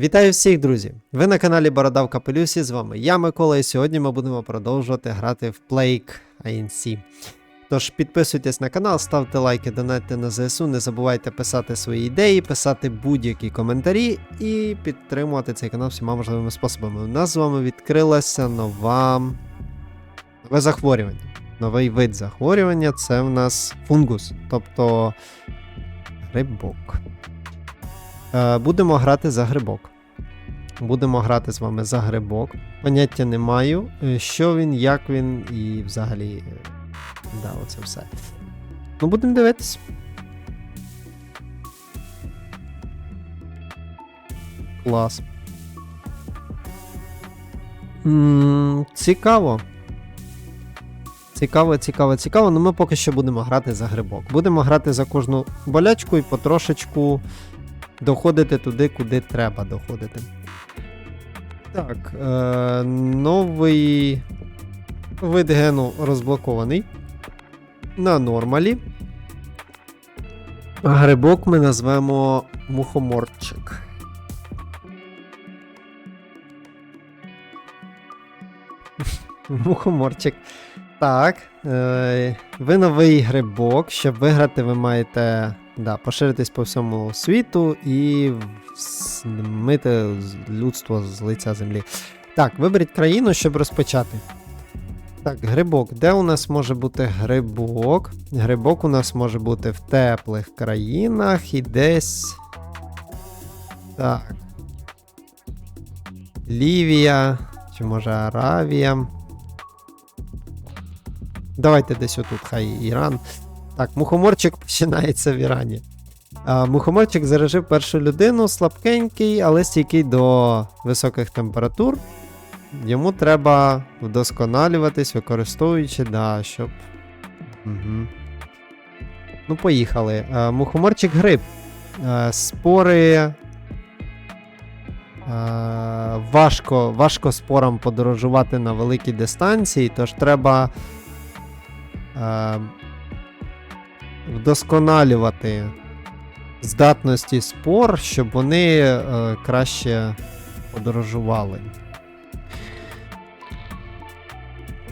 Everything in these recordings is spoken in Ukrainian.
Вітаю всіх, друзі! Ви на каналі Борода в Капелюсі. З вами я, Микола, і сьогодні ми будемо продовжувати грати в Plague INC. Тож підписуйтесь на канал, ставте лайки, донатьте на ЗСУ, не забувайте писати свої ідеї, писати будь-які коментарі і підтримувати цей канал всіма можливими способами. У нас з вами відкрилася нова нове захворювання. Новий вид захворювання це в нас фунгус, тобто грибок. Е, Будемо грати за грибок. Будемо грати з вами за грибок. Поняття не маю, е, що він, як він і взагалі. е, Да, оце все. Ну, будемо дивитись. Клас. м цікаво. Цікаво, цікаво, цікаво. Ну ми поки що будемо грати за грибок. Будемо грати за кожну болячку і потрошечку доходити туди, куди треба доходити. Так, е, новий вид гену розблокований. На нормалі. Грибок ми назвемо мухоморчик. Мухоморчик. Так. Е, ви новий грибок. Щоб виграти, ви маєте да, поширитись по всьому світу і змити людство з лиця землі. Так, виберіть країну, щоб розпочати. Так, грибок. Де у нас може бути грибок? Грибок у нас може бути в теплих країнах і десь. Так. Лівія. Чи може Аравія. Давайте десь отут, хай Іран. Так, мухоморчик починається в Ірані. А, мухоморчик заражив першу людину, слабкенький, але стійкий до високих температур. Йому треба вдосконалюватись, використовуючи, да, щоб. Угу. Ну, поїхали. А, мухоморчик гриб. А, спори. Важко, важко спорам подорожувати на великій дистанції, тож треба. Вдосконалювати здатності спор, щоб вони е, краще подорожували.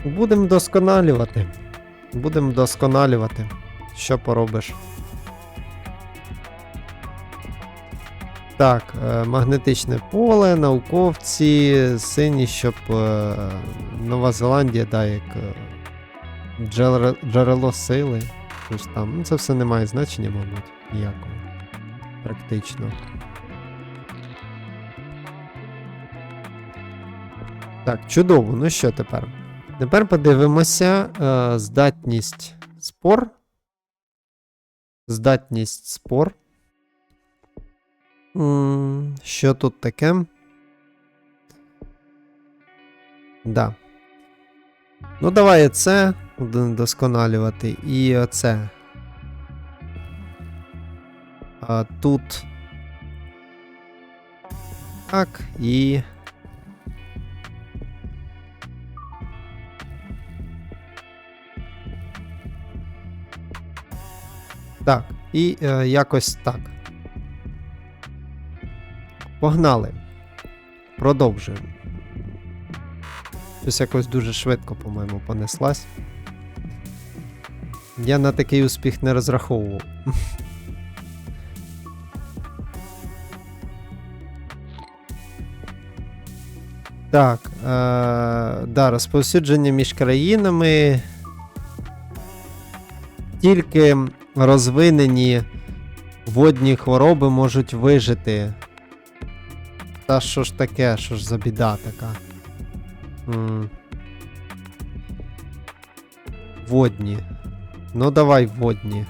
Будемо вдосконалювати. Будемо вдосконалювати. Що поробиш? Так, е, магнетичне поле, науковці, сині, щоб е, Нова Зеландія, да, як е, джерело сили. Щось там. Ну, це все не має значення, мабуть, ніякого. Практично. Так, чудово. Ну що тепер? Тепер подивимося е, здатність спор. Здатність спор. Що тут таке? Да. Ну, давай це досконалювати. І оце. А, тут. Так, і. Так, і е, якось так. Погнали. Продовжуємо. Щось якось дуже швидко, по-моєму, понеслась. Я на такий успіх не розраховував. Так, е, да, розповсюдження між країнами. Тільки розвинені водні хвороби можуть вижити. Та що ж таке, що ж за біда така? М. Водні. Ну, давай водні.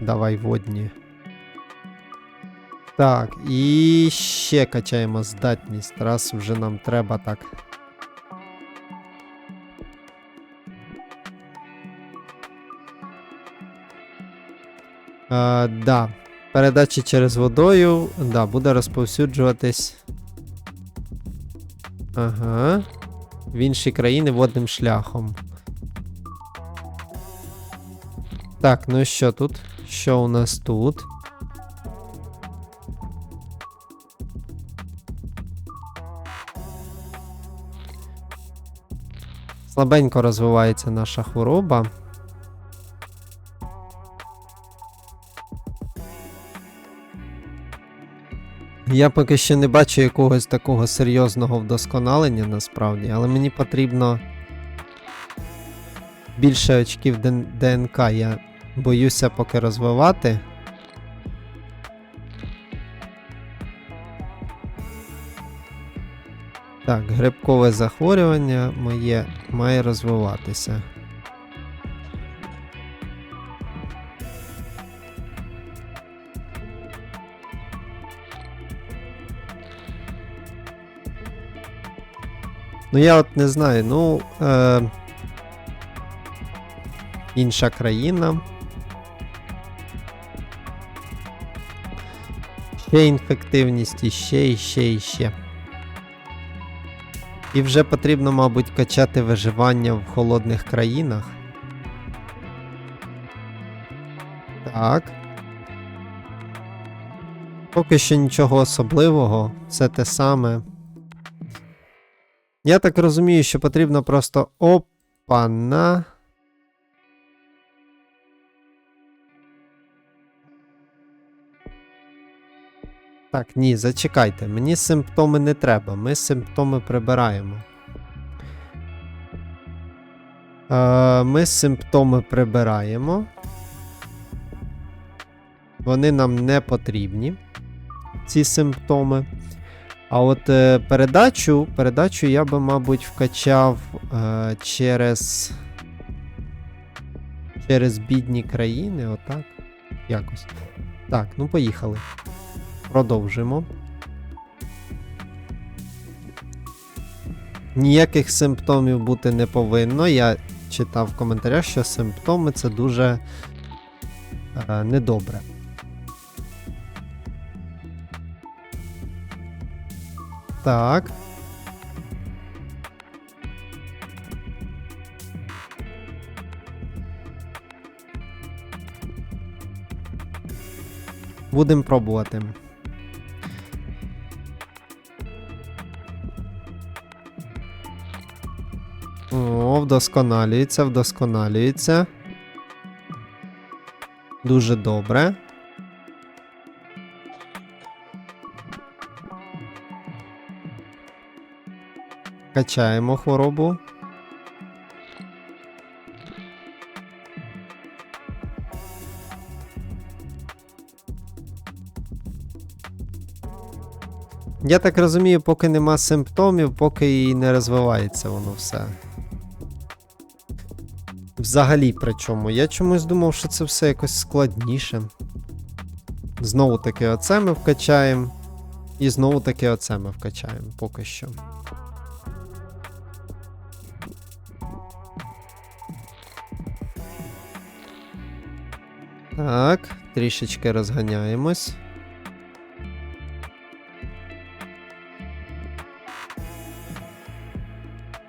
Давай водні. Так, і ще качаємо здатність, раз вже нам треба так. Е, да. Передача через водою. Да, буде розповсюджуватись. Ага. В інші країни водним шляхом. Так, ну і що тут? Що у нас тут? Слабенько розвивається наша хвороба. Я поки що не бачу якогось такого серйозного вдосконалення насправді, але мені потрібно більше очків ДНК. Я боюся поки розвивати. Так, грибкове захворювання моє має розвиватися. Ну, я от не знаю, ну. Е... Інша країна. Ще інфективність, і ще, і ще, і ще. І вже потрібно, мабуть, качати виживання в холодних країнах. Так. Поки що нічого особливого, все те саме. Я так розумію, що потрібно просто опана. Так, ні, зачекайте, мені симптоми не треба. Ми симптоми прибираємо. Е, ми симптоми прибираємо. Вони нам не потрібні. Ці симптоми. А от е, передачу, передачу я би, мабуть, вкачав е, через. Через бідні країни, отак. Якось. Так, ну поїхали. Продовжимо. Ніяких симптомів бути не повинно. Я читав в коментарях, що симптоми це дуже е, недобре. Так. Будемо пробувати. О, вдосконалюється, вдосконалюється. Дуже добре. Качаємо хворобу. Я так розумію, поки нема симптомів, поки і не розвивається воно все. Взагалі, причому. Я чомусь думав, що це все якось складніше. Знову таки, оце ми вкачаємо. І знову таки оце ми вкачаємо поки що. Так, трішечки розганяємось.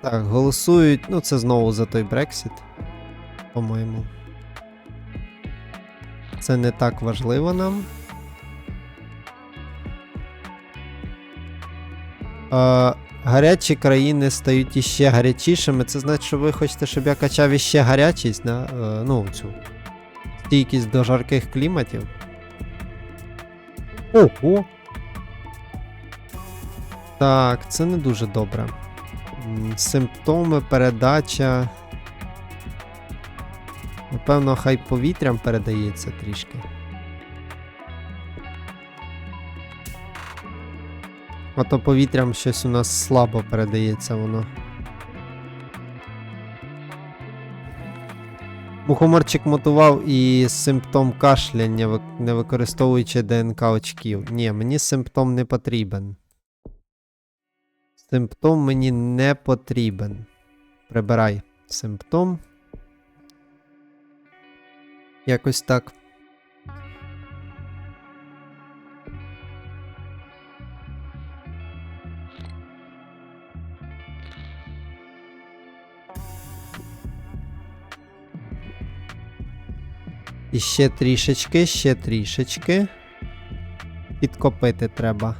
Так, голосують. Ну, це знову за той Брексіт. По-моєму. Це не так важливо нам. А, гарячі країни стають іще гарячішими. Це значить, що ви хочете, щоб я качав іще гарячість, да? Е, ну, цю стійкість до жарких кліматів. Ого! Так, це не дуже добре. Симптоми, передача. Напевно, хай повітрям передається трішки. А то повітрям щось у нас слабо передається воно. Мухоморчик мотував і симптом кашляння, не використовуючи ДНК очків. Ні, мені симптом не потрібен. Симптом мені не потрібен. Прибирай симптом. Якось так. І ще трішечки, ще трішечки. Підкопити треба.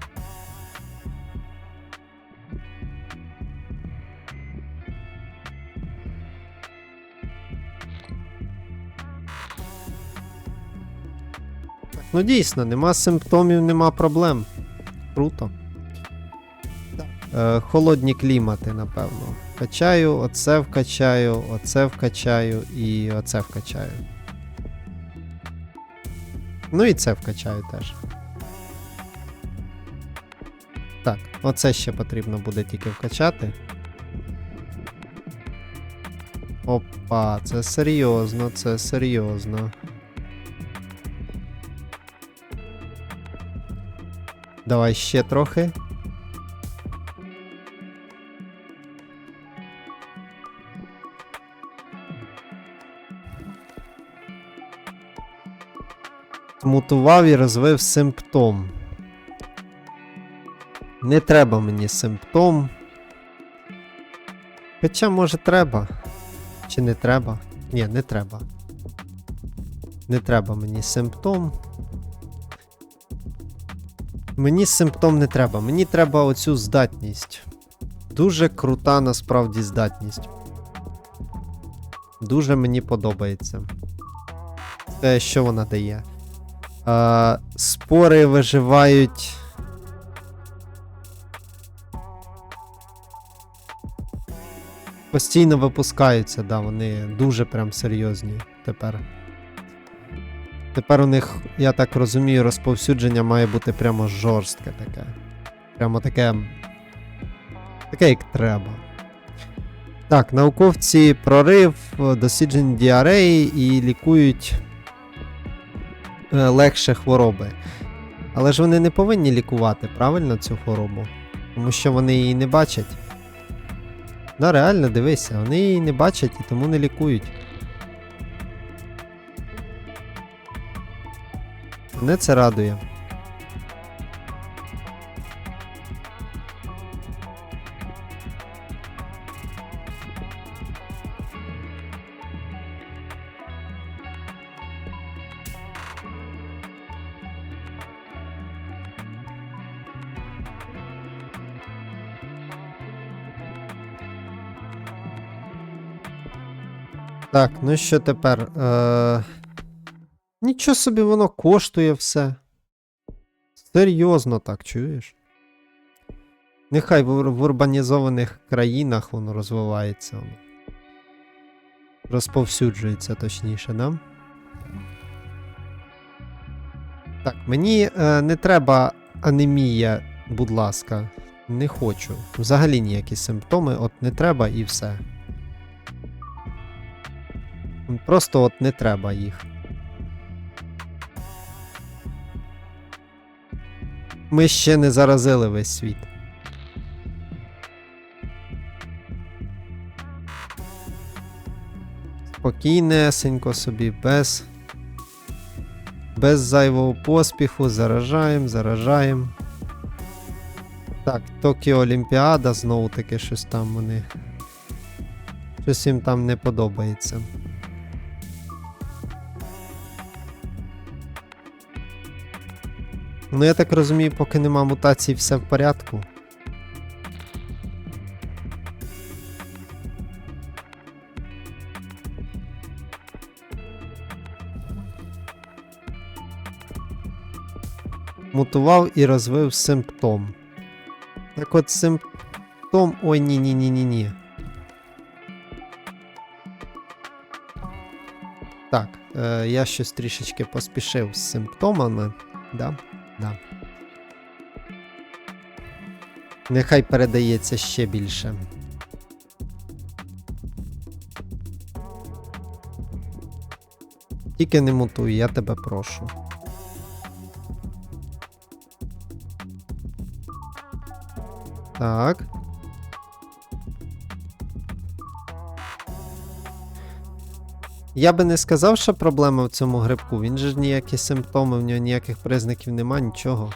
Ну дійсно, нема симптомів, нема проблем. Круто. Е, холодні клімати, напевно. Вкачаю, оце вкачаю, оце вкачаю і оце вкачаю. Ну і це вкачаю теж. Так, оце ще потрібно буде тільки вкачати. Опа, це серйозно, це серйозно. Давай ще трохи. Мутував і розвив симптом. Не треба мені симптом. Хоча, може, треба. Чи не треба? Ні, не треба. Не треба мені симптом. Мені симптом не треба. Мені треба оцю здатність. Дуже крута насправді здатність. Дуже мені подобається. Те, що вона дає. А, спори виживають. Постійно випускаються, да, вони дуже прям серйозні тепер. Тепер у них, я так розумію, розповсюдження має бути прямо жорстке таке. Прямо таке. Таке, як треба. Так, науковці прорив, досліджень діареї і лікують е, легше хвороби. Але ж вони не повинні лікувати правильно цю хворобу, тому що вони її не бачать. Да, реально, дивися, вони її не бачать і тому не лікують. Мене це радує. Так, ну що тепер? Е... Нічого собі воно коштує все. Серйозно так, чуєш? Нехай в, в урбанізованих країнах воно розвивається. Воно. Розповсюджується точніше, да? Так, мені е, не треба анемія, будь ласка. Не хочу. Взагалі ніякі симптоми, от не треба і все. Просто от не треба їх. Ми ще не заразили весь світ. Спокійнесенько собі, без. Без зайвого поспіху, заражаємо, заражаємо. Так, Токіо Олімпіада знову таки щось там вони. Щось їм там не подобається. Ну, я так розумію, поки нема мутацій, все в порядку. Мутував і розвив симптом. Так от симптом. Ой, ні, ні, ні, ні, ні. Так, е, я щось трішечки поспішив з симптомами. Да, да. Нехай передається ще більше. Тільки не мутуй, я тебе прошу. Так. Я би не сказав, що проблема в цьому грибку. Він же ж ніякі симптоми, в нього ніяких признаків нема, нічого.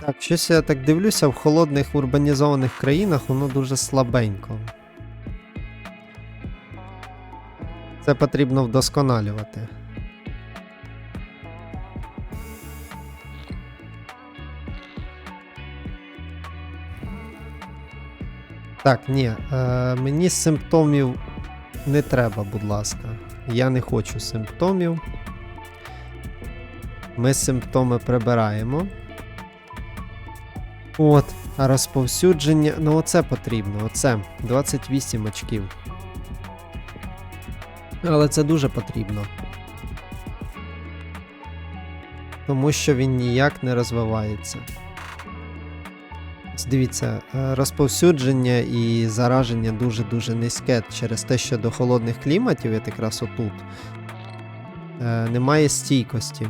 Так, щось я так дивлюся, в холодних урбанізованих країнах воно дуже слабенько. Це потрібно вдосконалювати. Так, ні, е, мені симптомів не треба, будь ласка. Я не хочу симптомів. Ми симптоми прибираємо. От, розповсюдження. Ну, оце потрібно. Оце 28 очків. Але це дуже потрібно. Тому що він ніяк не розвивається. Дивіться, е, розповсюдження і зараження дуже-дуже низьке через те, що до холодних кліматів, от якраз отут, е, немає стійкості.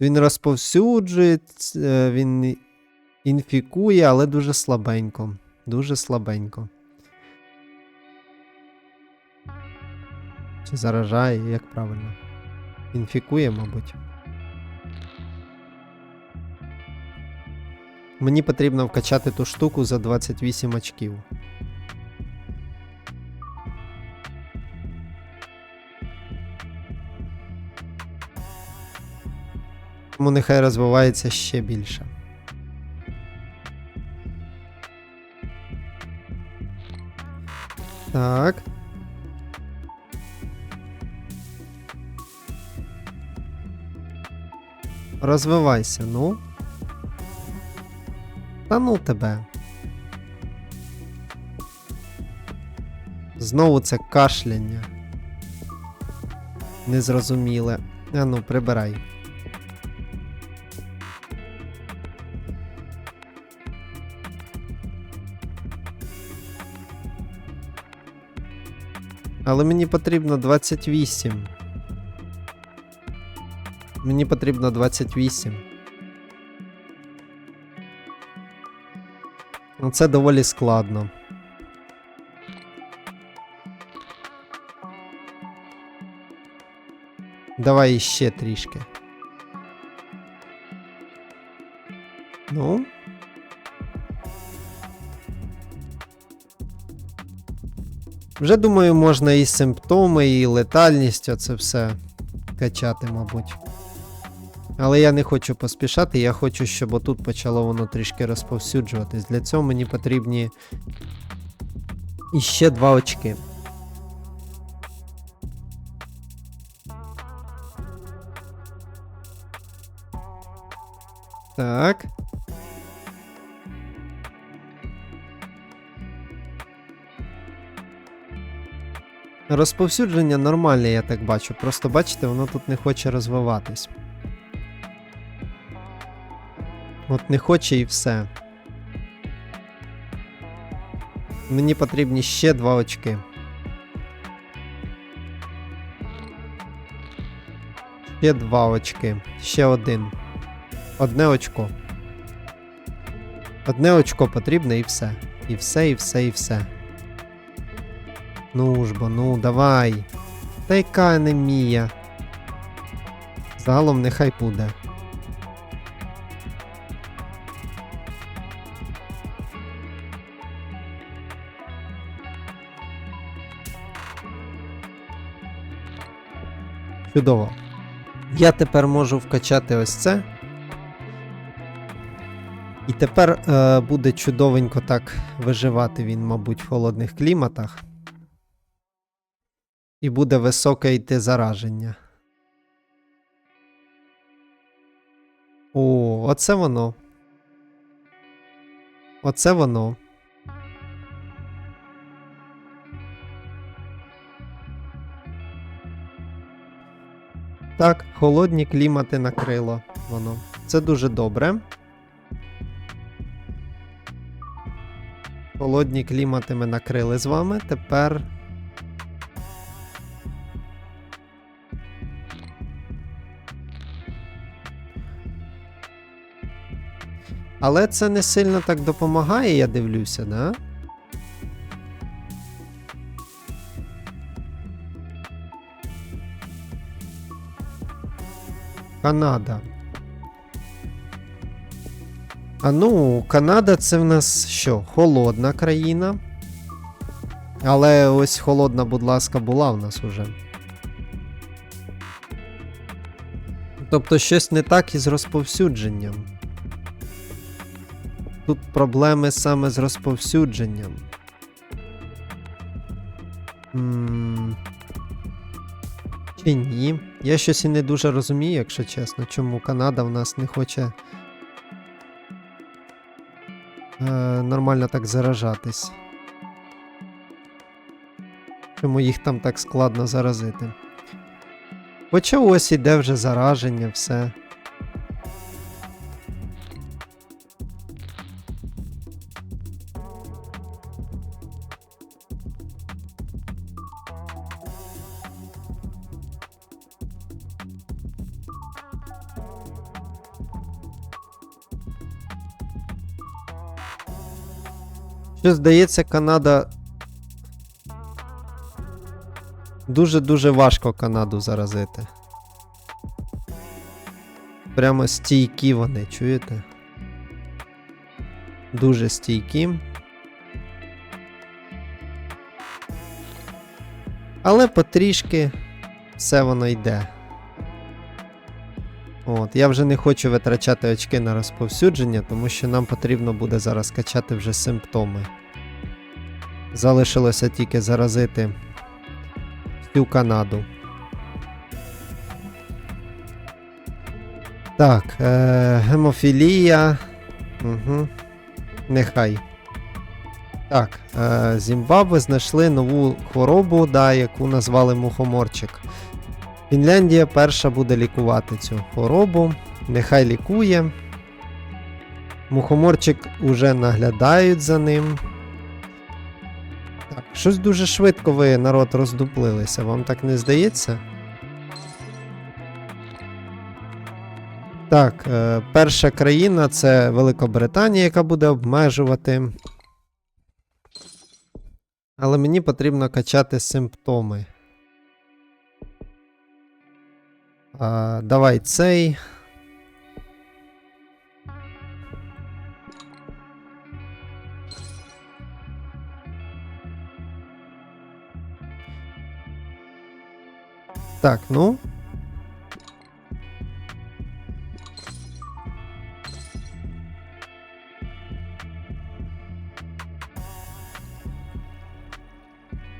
Він розповсюджує, е, він інфікує, але дуже слабенько. Дуже слабенько. Чи заражає, як правильно? Інфікує, мабуть. Мені потрібно вкачати ту штуку за 28 очків. Тому нехай розвивається ще більше. Так. Розвивайся, ну. Та ну тебе. Знову це кашляння. Незрозуміле. А ну, прибирай. Але мені потрібно 28. Мені потрібно 28. Це доволі складно. Давай ще трішки. Ну. Вже думаю, можна і симптоми, і летальність, оце все качати, мабуть. Але я не хочу поспішати, я хочу, щоб отут почало воно трішки розповсюджуватись. Для цього мені потрібні іще два очки. Так. Розповсюдження нормальне, я так бачу. Просто бачите, воно тут не хоче розвиватись. От не хоче і все. Мені потрібні ще два очки. Ще два очки. Ще один. Одне очко. Одне очко потрібно і все. І все, і все, і все. Ну ж бо, ну, давай. Та яка анемія. Загалом нехай буде. Чудово. Я тепер можу вкачати ось це. І тепер е, буде чудовенько так виживати він, мабуть, в холодних кліматах. І буде високе йти зараження. О, оце воно. Оце воно. Так, холодні клімати накрило воно. Це дуже добре. Холодні клімати ми накрили з вами. Тепер. Але це не сильно так допомагає, я дивлюся, да? Канада. А ну, Канада це в нас що? Холодна країна. Але ось холодна, будь ласка, була в нас уже. Тобто щось не так із розповсюдженням. тут проблеми саме з розповсюдженням. М, Чи ні? Я щось і не дуже розумію, якщо чесно, чому Канада в нас не хоче е, нормально так заражатись. Чому їх там так складно заразити? Хоча ось іде вже зараження, все. Що здається, Канада. Дуже-дуже важко Канаду заразити. Прямо стійкі вони, чуєте? Дуже стійкі. Але потрішки все воно йде. От, я вже не хочу витрачати очки на розповсюдження, тому що нам потрібно буде зараз качати вже симптоми. Залишилося тільки заразити всю Канаду. Так, е, гемофілія. Угу. Нехай. Так, е, Зімбабве знайшли нову хворобу, да, яку назвали мухоморчик. Фінляндія перша буде лікувати цю хворобу. Нехай лікує. Мухоморчик уже наглядають за ним. Так, щось дуже швидко ви, народ, роздуплилися, вам так не здається? Так, е, перша країна це Великобританія, яка буде обмежувати. Але мені потрібно качати симптоми. А, давай цей. Так, ну.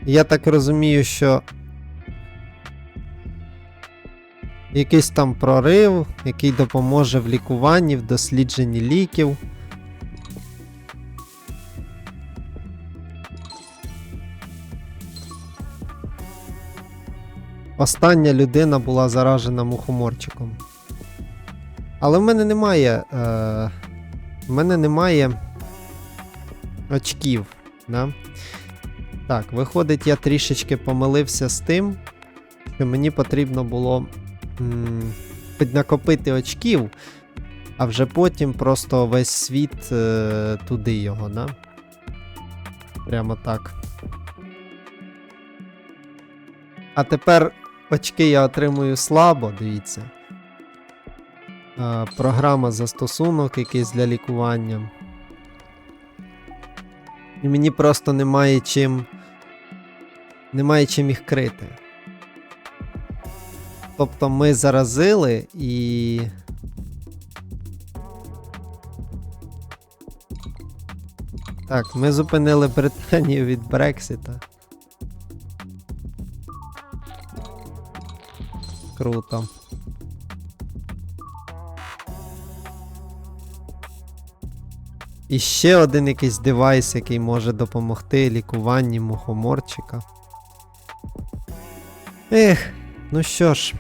Я так розумію, що якийсь там прорив, який допоможе в лікуванні, в дослідженні ліків. Остання людина була заражена мухоморчиком. Але в мене немає. Е, в мене немає очків. Да? Так, виходить, я трішечки помилився з тим, що мені потрібно було піднакопити очків, а вже потім просто весь світ е, туди його, да? Прямо так. А тепер очки я отримую слабо, дивіться. Е, програма застосунок якийсь для лікування. І мені просто немає чим. Немає чим їх крити. Тобто ми заразили і. Так, ми зупинили Британію від Брексіта. Круто. І ще один якийсь девайс, який може допомогти лікуванні мухоморчика. Ех, ну що ж.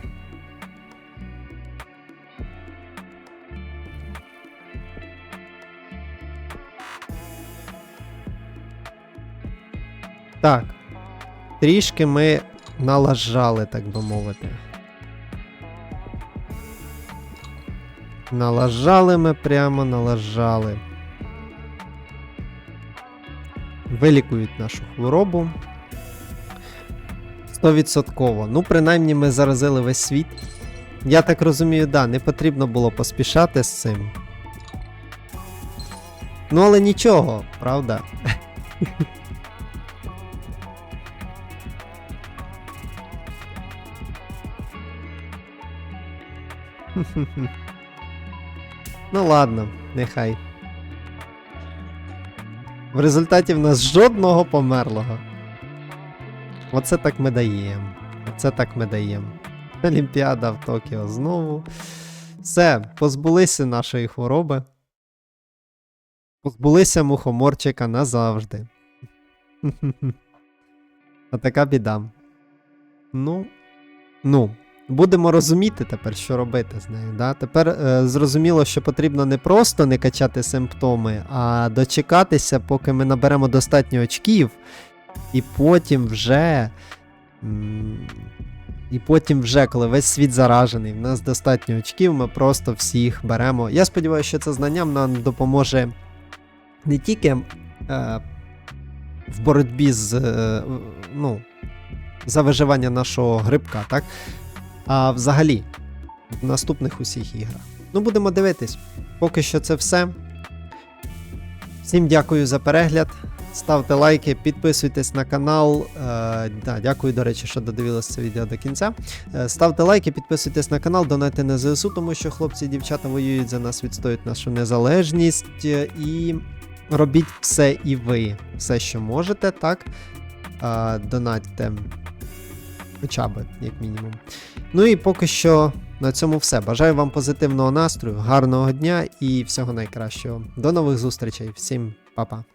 Так. Трішки ми налажали, так би мовити. Налажали ми прямо налажали. Вилікують нашу хворобу. 100%. Ну, принаймні, ми заразили весь світ. Я так розумію, да, не потрібно було поспішати з цим. Ну, але нічого, правда? ну ладно, нехай. В результаті в нас жодного померлого. Оце так ми даємо. Оце так ми даємо. Олімпіада в Токіо знову. Все, позбулися нашої хвороби. Позбулися мухоморчика назавжди. А така біда. Ну. Ну. Будемо розуміти тепер, що робити з нею. Да? Тепер е, зрозуміло, що потрібно не просто не качати симптоми, а дочекатися, поки ми наберемо достатньо очків, і потім вже. І потім вже, коли весь світ заражений, в нас достатньо очків, ми просто всіх беремо. Я сподіваюся, що це знання нам допоможе не тільки е, в боротьбі з е, ну, за виживання нашого грибка, так? А взагалі в наступних усіх іграх. Ну, будемо дивитись. Поки що це все. Всім дякую за перегляд. Ставте лайки, підписуйтесь на канал. Е, да, дякую, до речі, що додивилися це відео до кінця. Е, ставте лайки, підписуйтесь на канал, донайте на ЗСУ, тому що хлопці і дівчата воюють за нас, відстоюють нашу незалежність. Е, І робіть все і ви. Все, що можете, так. Е, донатьте. Хоча б, як мінімум. Ну і поки що на цьому все. Бажаю вам позитивного настрою, гарного дня і всього найкращого. До нових зустрічей. Всім па-па.